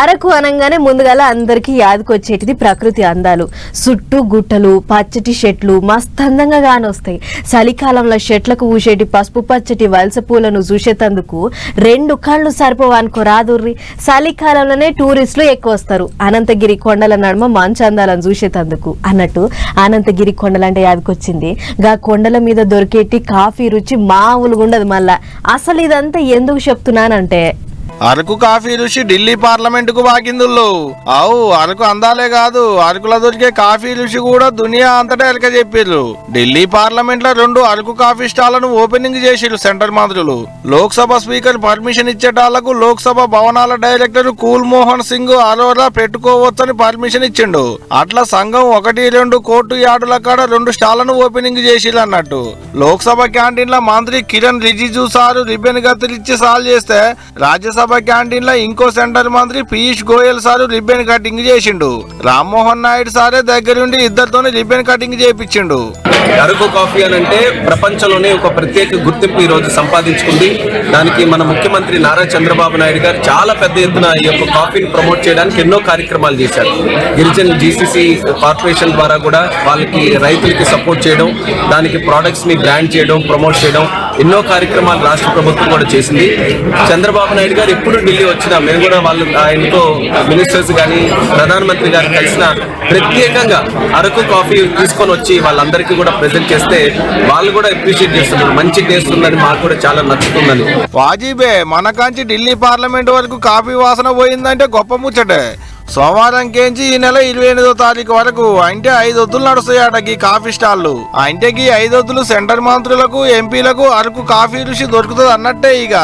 అరకు అనగానే ముందుగాల అందరికీ యాదకొచ్చేటిది ప్రకృతి అందాలు. చుట్టూ గుట్టలు పచ్చటి చెట్లు మస్తు అందంగా కానొస్తాయి చలికాలంలో చెట్లకు ఊసేటి పసుపు పచ్చటి వలస పూలను చూసేటందుకు రెండు కళ్ళు సరిపోవానికి రాదుర్రి. చలికాలంలోనే టూరిస్టులు ఎక్కువ వస్తారు అనంతగిరి కొండల నడుమ మంచు అందాలను చూసేటందుకు. అన్నట్టు అనంతగిరి కొండలంటే యాదకొచ్చింది. గా కొండల మీద దొరికేటి కాఫీ రుచి మామూలుగా ఉండదు మళ్ళా. అసలు ఇదంతా ఎందుకు చెప్తున్నానంటే అరకు కాఫీ రుషి ఢిల్లీ పార్లమెంట్కు వాకిందుల్లో. అవు అరకు అందాలే కాదు అరకులో దొరికే కాఫీ రుషి కూడా దునియా అంతటా ఎలక చెప్పిర్రు ఢిల్లీ పార్లమెంట్లో రెండు అరకు కాఫీ స్టాళ్ళను ఓపెనింగ్ చేసిర్రు సెంటర్ మంత్రులు లోక్సభ స్పీకర్ పర్మిషన్ ఇచ్చేటాళ్ళకు లోక్సభ భవనాల డైరెక్టర్ కూల్ మోహన్ సింగ్ అరోరా పెట్టుకోవచ్చని పర్మిషన్ ఇచ్చిండు. అట్లా సంఘం ఒకటి రెండు కోర్టు యార్డుల కాడ రెండు స్టాళ్ళను ఓపెనింగ్ చేసిర్రు అన్నట్టు. లోక్సభ క్యాంటీన్లో మంత్రి కిరణ్ రిజిజు సారు రిబెన్ గత్తులిచ్చి సాల్ చేస్తే రాజ్యసభ క్యాంటీన్లో ఇంకో సెంటర్ మంత్రి Piyush Goyal sir ribbon cutting చేసిండు. రామ్మోహన్ నాయుడు సారే దగ్గరుండి ఇద్దరితోనే రిబ్బన్ కటింగ్ చేయించిండు అరకు కాఫీ అని అంటే ప్రపంచంలోనే ఒక ప్రత్యేక గుర్తింపు ఈరోజు రోజు సంపాదించుకుంది. దానికి మన ముఖ్యమంత్రి నారా చంద్రబాబు నాయుడు గారు చాలా పెద్ద ఎత్తున ఈ యొక్క కాఫీని ప్రమోట్ చేయడానికి ఎన్నో కార్యక్రమాలు చేశారు. గిరిజన్ జీసీసీ కార్పొరేషన్ ద్వారా కూడా వాళ్ళకి రైతులకి సపోర్ట్ చేయడం దానికి ప్రోడక్ట్స్ని బ్రాండ్ చేయడం ప్రమోట్ చేయడం ఎన్నో కార్యక్రమాలు రాష్ట్ర ప్రభుత్వం కూడా చేసింది. చంద్రబాబు నాయుడు గారు ఎప్పుడు ఢిల్లీ వచ్చినా మేము కూడా వాళ్ళు ఆయనతో మినిస్టర్స్ కానీ ప్రధానమంత్రి గారు కలిసిన ప్రత్యేకంగా అరకు కాఫీ తీసుకొని వచ్చి వాళ్ళందరికీ కూడా ప్రజెంట్ చేస్తే వాళ్ళు కూడా అప్రిషియేట్ చేస్తున్నారు. మంచి టేస్ట్ ఉందని మాకు కూడా చాలా నచ్చుతుందని. వాజీబే మనకాంచి ఢిల్లీ పార్లమెంట్ వరకు కాఫీ వాసన పోయిందంటే గొప్ప ముచ్చటే. సోమవారం కేంచి ఈ నెల ఇరవై ఎనిమిదో తారీఖు వరకు అంటే ఐదు వద్దులు నడుస్తాయట ఈ కాఫీ స్టాళ్ళు. అంటే ఈ ఐదు వద్దులు సెంటర్ మంత్రులకు ఎంపీలకు అరకు కాఫీ రుచి దొరుకుతుంది అన్నట్టే ఇక.